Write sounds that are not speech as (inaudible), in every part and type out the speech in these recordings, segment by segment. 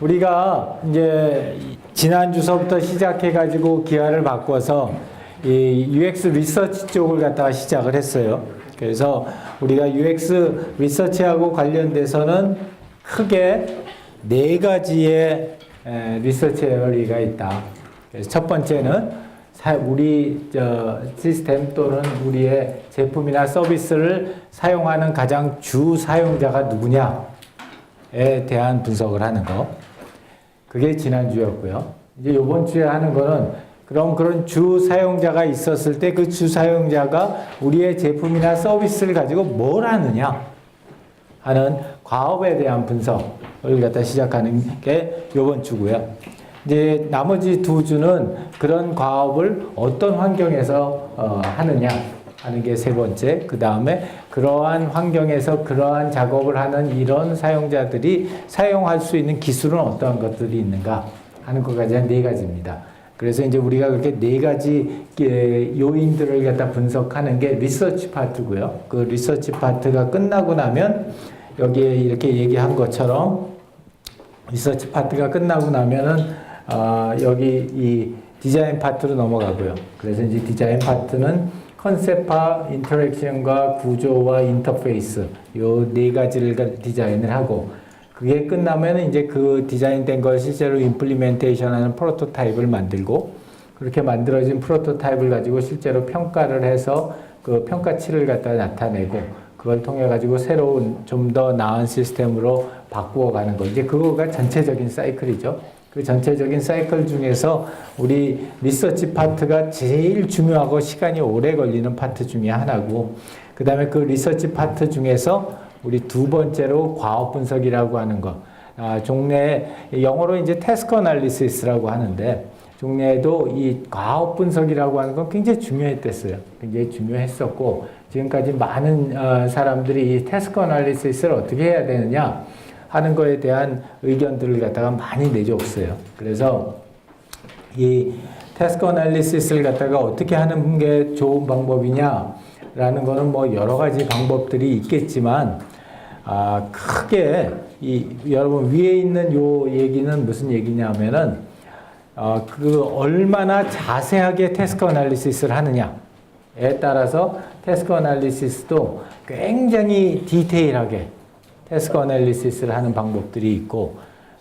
우리가 이제 지난 주서부터 시작해 가지고 기화를 바꿔서 이 UX 리서치 쪽을 갖다가 시작을 했어요. 그래서 우리가 UX 리서치하고 관련돼서는 크게 네 가지의 에, 리서치 에어리가 있다. 첫 번째는 사- 우리 저 시스템 또는 우리의 제품이나 서비스를 사용하는 가장 주 사용자가 누구냐에 대한 분석을 하는 거. 그게 지난주였고요. 이제 이번 주에 하는 거는 그럼 그런 주 사용자가 있었을 때 그 주 사용자가 우리의 제품이나 서비스를 가지고 뭘 하느냐 하는 과업에 대한 분석을 갖다 시작하는 게 이번 주고요. 이제 나머지 두 주는 그런 과업을 어떤 환경에서 어, 하느냐 하는 게 세 번째. 그 다음에 그러한 환경에서 그러한 작업을 하는 이런 사용자들이 사용할 수 있는 기술은 어떠한 것들이 있는가 하는 것까지 한 네 가지입니다. 그래서 이제 우리가 그렇게 네 가지 예, 요인들을 갖다 분석하는 게 리서치 파트고요. 그 리서치 파트가 끝나고 나면 여기에 이렇게 얘기한 것처럼 리서치 파트가 끝나고 나면은 아, 여기 이 디자인 파트로 넘어가고요. 그래서 이제 디자인 파트는 컨셉화, 인터랙션과 구조와 인터페이스 요 네 가지를 가- 디자인을 하고 그게 끝나면 이제 그 디자인된 걸 실제로 임플리멘테이션하는 프로토타입을 만들고 그렇게 만들어진 프로토타입을 가지고 실제로 평가를 해서 그 평가치를 갖다 나타내고 그걸 통해 가지고 새로운 좀 더 나은 시스템으로 바꾸어 가는 거 이제 그거가 전체적인 사이클이죠. 그 전체적인 사이클 중에서 우리 리서치 파트가 제일 중요하고 시간이 오래 걸리는 파트 중에 하나고 그 다음에 그 리서치 파트 중에서 우리 두 번째로 과업 분석이라고 하는 거 아, 종래에 영어로 이제 태스크 어널리시스라고 하는데 종래에도 이 과업 분석이라고 하는 건 굉장히 중요했댔어요. 굉장히 중요했었고 지금까지 많은 어, 사람들이 이 태스크 어널리시스를 어떻게 해야 되느냐 하는 거에 대한 의견들을 갖다가 많이 내줬어요. 그래서 이 태스크 어널리시스를 갖다가 어떻게 하는 게 좋은 방법이냐라는 거는 뭐 여러 가지 방법들이 있겠지만 아 크게 이 여러분 위에 있는 요 얘기는 무슨 얘기냐면은 어, 그 얼마나 자세하게 태스크 어널리시스를 하느냐에 따라서 태스크 어널리시스도 굉장히 디테일하게 태스크 어널리시스를 하는 방법들이 있고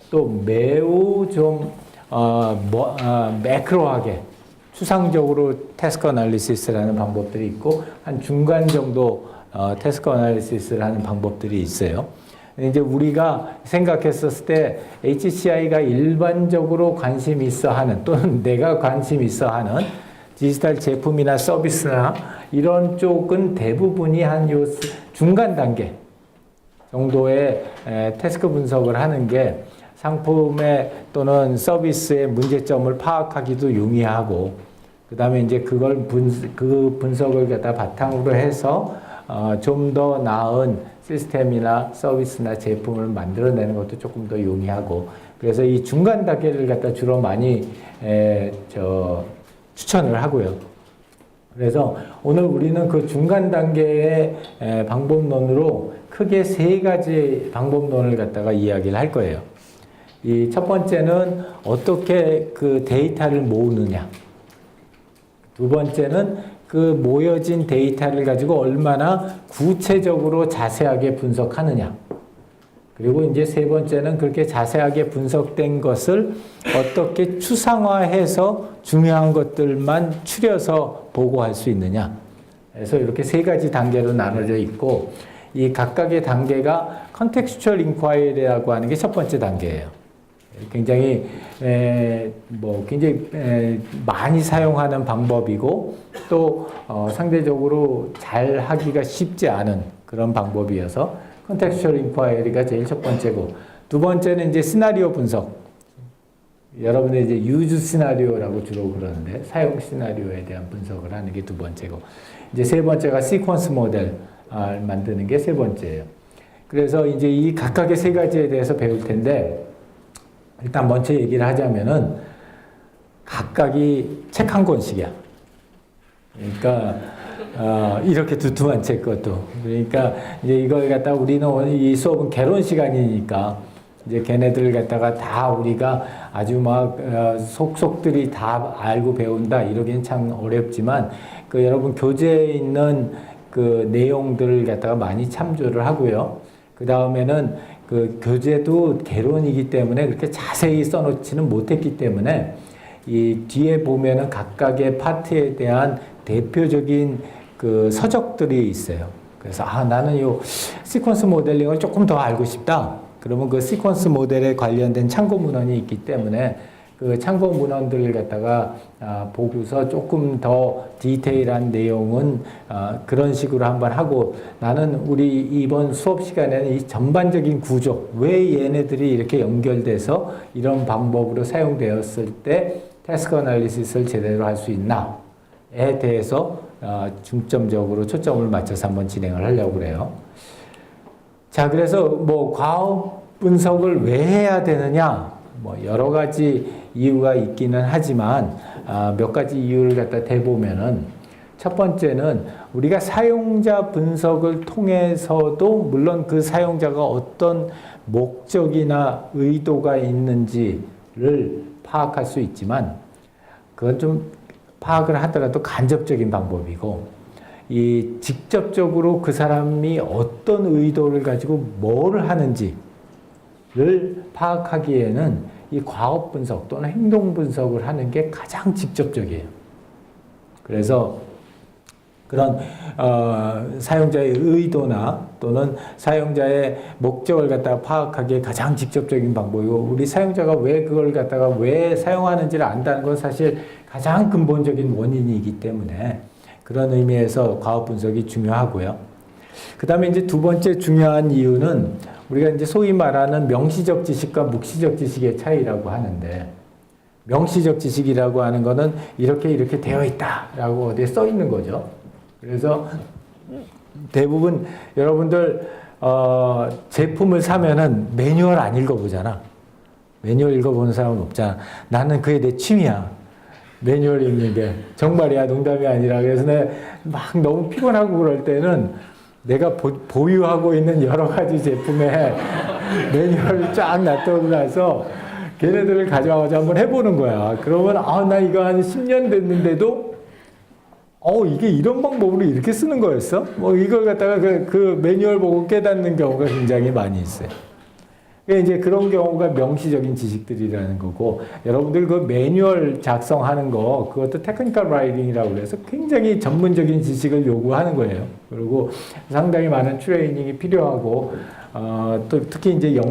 또 매우 좀 어, 뭐, 어, 매크로하게 추상적으로 태스크 어널리시스를 하는 방법들이 있고 한 중간 정도 어, 태스크 어널리시스를 하는 방법들이 있어요. 이제 우리가 생각했었을 때 HCI가 일반적으로 관심 있어 하는 또는 내가 관심 있어 하는 디지털 제품이나 서비스나 이런 쪽은 대부분이 한 요 중간 단계 정도의 에, 태스크 분석을 하는 게 상품의 또는 서비스의 문제점을 파악하기도 용이하고 그 다음에 이제 그걸 분, 그 분석을 갖다 바탕으로 해서 어, 좀 더 나은 시스템이나 서비스나 제품을 만들어내는 것도 조금 더 용이하고 그래서 이 중간 단계를 갖다 주로 많이 에, 저 추천을 하고요. 그래서 오늘 우리는 그 중간 단계의 에, 방법론으로 크게 세 가지 방법론을 갖다가 이야기를 할 거예요. 이 첫 번째는 어떻게 그 데이터를 모으느냐. 두 번째는 그 모여진 데이터를 가지고 얼마나 구체적으로 자세하게 분석하느냐. 그리고 이제 세 번째는 그렇게 자세하게 분석된 것을 어떻게 추상화해서 중요한 것들만 추려서 보고할 수 있느냐. 그래서 이렇게 세 가지 단계로 나눠져 있고 이 각각의 단계가 컨텍스추얼 인콰이리라고 하는 게 첫 번째 단계예요. 굉장히 에, 뭐 굉장히 에, 많이 사용하는 방법이고 또 어, 상대적으로 잘 하기가 쉽지 않은 그런 방법이어서 컨텍스추얼 인콰이리가 제일 첫 번째고 두 번째는 이제 시나리오 분석. 여러분들 이제 유즈 시나리오라고 주로 그러는데 사용 시나리오에 대한 분석을 하는 게 두 번째고 이제 세 번째가 시퀀스 모델 아, 만드는 게 세 번째예요. 그래서 이제 이 각각의 세 가지에 대해서 배울 텐데 일단 먼저 얘기를 하자면은 각각이 책 한 권씩이야. 그러니까 어, 이렇게 두툼한 책 것도 그러니까 이제 이걸 갖다 우리는 오늘 이 수업은 개론 시간이니까 이제 걔네들을 갖다가 다 우리가 아주 막 어, 속속들이 다 알고 배운다 이러기는 참 어렵지만 그 여러분 교재에 있는 그 내용들을 갖다가 많이 참조를 하고요. 그 다음에는 그 교재도 개론이기 때문에 그렇게 자세히 써놓지는 못했기 때문에 이 뒤에 보면은 각각의 파트에 대한 대표적인 그 서적들이 있어요. 그래서 아 나는 이 시퀀스 모델링을 조금 더 알고 싶다. 그러면 그 시퀀스 모델에 관련된 참고 문헌이 있기 때문에 그 참고 문헌들을 갖다가 아, 보고서 조금 더 디테일한 내용은 아, 그런 식으로 한번 하고 나는 우리 이번 수업 시간에는 이 전반적인 구조 왜 얘네들이 이렇게 연결돼서 이런 방법으로 사용되었을 때 태스크 어널리시스를 제대로 할 수 있나에 대해서 아, 중점적으로 초점을 맞춰서 한번 진행을 하려고 그래요. 자, 그래서 뭐 과업 분석을 왜 해야 되느냐? 뭐 여러 가지 이유가 있기는 하지만 아, 몇 가지 이유를 갖다 대보면은 첫 번째는 우리가 사용자 분석을 통해서도 물론 그 사용자가 어떤 목적이나 의도가 있는지를 파악할 수 있지만 그건 좀 파악을 하더라도 간접적인 방법이고 이 직접적으로 그 사람이 어떤 의도를 가지고 뭘 하는지를 파악하기에는 이 과업 분석 또는 행동 분석을 하는 게 가장 직접적이에요. 그래서 그런 어, 사용자의 의도나 또는 사용자의 목적을 갖다가 파악하기에 가장 직접적인 방법이고 우리 사용자가 왜 그걸 갖다가 왜 사용하는지를 안다는 건 사실 가장 근본적인 원인이기 때문에 그런 의미에서 과업 분석이 중요하고요. 그 다음에 이제 두 번째 중요한 이유는 우리가 이제 소위 말하는 명시적 지식과 묵시적 지식의 차이라고 하는데 명시적 지식이라고 하는 거는 이렇게 이렇게 되어 있다라고 어디에 써 있는 거죠. 그래서 대부분 여러분들 어, 제품을 사면은 매뉴얼 안 읽어보잖아. 매뉴얼 읽어보는 사람은 없잖아. 나는 그게 내 취미야. 매뉴얼 읽는 게 정말이야 농담이 아니라 그래서 내막 너무 피곤하고 그럴 때는 내가 보, 유하고 있는 여러 가지 제품에 (laughs) 매뉴얼을 쫙 놔두고 나서 걔네들을 가져와서 한번 해보는 거야. 그러면 아 나 이거 한 10년 됐는데도 어 이게 이런 방법으로 이렇게 쓰는 거였어? 뭐 이걸 갖다가 그, 그 매뉴얼 보고 깨닫는 경우가 굉장히 많이 있어요. 이제 그런 경우가 명시적인 지식들이라는 거고 여러분들 그 매뉴얼 작성하는 거 그것도 테크니컬 라이팅이라고 그래서 굉장히 전문적인 지식을 요구하는 거예요. 그리고 상당히 많은 트레이닝이 필요하고 어, 또 특히 이제 영,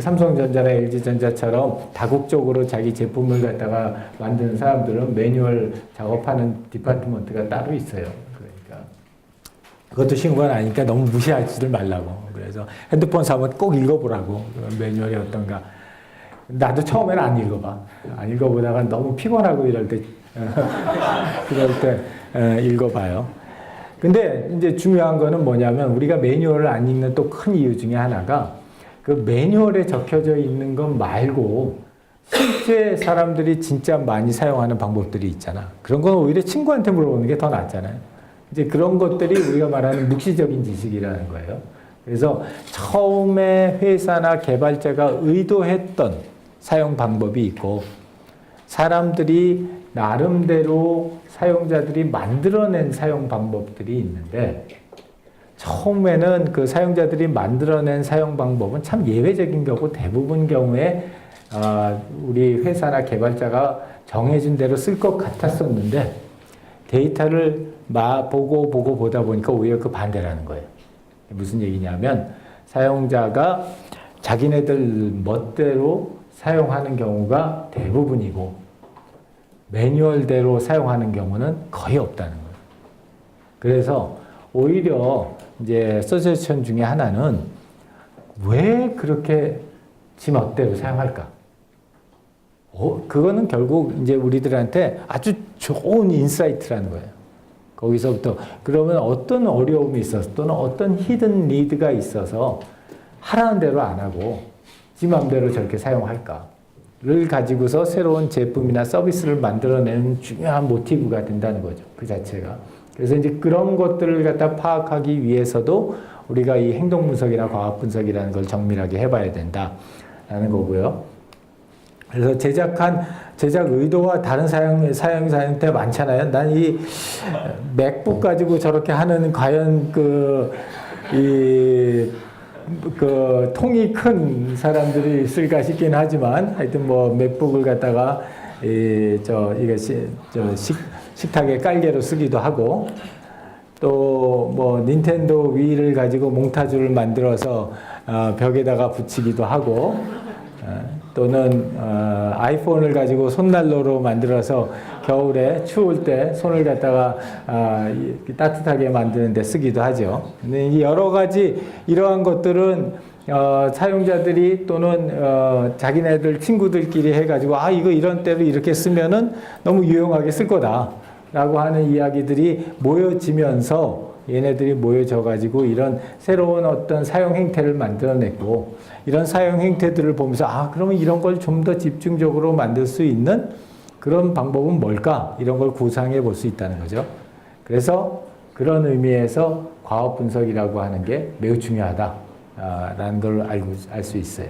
삼성전자나 LG전자처럼 다국적으로 자기 제품을 갖다가 만드는 사람들은 매뉴얼 작업하는 디파트먼트가 따로 있어요. 그것도 쉬운 건 아니니까 너무 무시하지들 말라고. 그래서 핸드폰 사면 꼭 읽어보라고 매뉴얼이 어떤가. 나도 처음에는 안 읽어봐. 안 읽어보다가 너무 피곤하고 이럴 때 (laughs) 그럴 때 어, 읽어봐요. 근데 이제 중요한 거는 뭐냐면 우리가 매뉴얼을 안 읽는 또 큰 이유 중에 하나가 그 매뉴얼에 적혀져 있는 것 말고 실제 사람들이 진짜 많이 사용하는 방법들이 있잖아. 그런 건 오히려 친구한테 물어보는 게 더 낫잖아요. 이제 그런 것들이 우리가 말하는 묵시적인 지식이라는 거예요. 그래서 처음에 회사나 개발자가 의도했던 사용 방법이 있고 사람들이 나름대로 사용자들이 만들어낸 사용 방법들이 있는데 처음에는 그 사용자들이 만들어낸 사용 방법은 참 예외적인 경우 대부분 경우에 어, 우리 회사나 개발자가 정해준 대로 쓸 것 같았었는데 데이터를 마 보고 보고 보다 보니까 오히려 그 반대라는 거예요. 무슨 얘기냐면 사용자가 자기네들 멋대로 사용하는 경우가 대부분이고 매뉴얼대로 사용하는 경우는 거의 없다는 거예요. 그래서 오히려 이제 서제션 중에 하나는 왜 그렇게 지 멋대로 사용할까? 어, 그거는 결국 이제 우리들한테 아주 좋은 인사이트라는 거예요. 거기서부터 그러면 어떤 어려움이 있어서 또는 어떤 히든 리드가 있어서 하라는 대로 안 하고 지 맘대로 저렇게 사용할까를 가지고서 새로운 제품이나 서비스를 만들어내는 중요한 모티브가 된다는 거죠. 그 자체가. 그래서 이제 그런 것들을 갖다 파악하기 위해서도 우리가 이 행동 분석이나 과학 분석이라는 걸 정밀하게 해봐야 된다. 있다라는 거고요. 그래서 제작한 제작 의도와 다른 사용 사용 상태 많잖아요. 난 이 맥북 가지고 저렇게 하는 과연 그 이 그 통이 큰 사람들이 있을까 싶긴 하지만 하여튼 뭐 맥북을 갖다가 이 저 이게 시, 저 식, 식탁에 깔개로 쓰기도 하고 또 뭐 닌텐도 위를 가지고 몽타주를 만들어서 어, 벽에다가 붙이기도 하고 어, 또는 어, 아이폰을 가지고 손난로로 만들어서 겨울에 추울 때 손을 갖다가 아, 이- 따뜻하게 만드는데 쓰기도 하죠. 여러 가지 이러한 것들은 어, 사용자들이 또는 어, 자기네들 친구들끼리 해가지고 아 이거 이런 때로 이렇게 쓰면은 너무 유용하게 쓸 거다라고 하는 이야기들이 모여지면서 얘네들이 모여져 가지고 이런 새로운 어떤 사용 행태를 만들어냈고 이런 사용 행태들을 보면서 아 그러면 이런 걸 좀 더 집중적으로 만들 수 있는 그런 방법은 뭘까 이런 걸 구상해 볼 수 있다는 거죠. 그래서 그런 의미에서 과업 분석이라고 하는 게 매우 중요하다라는 걸 알고 알 수 있어요.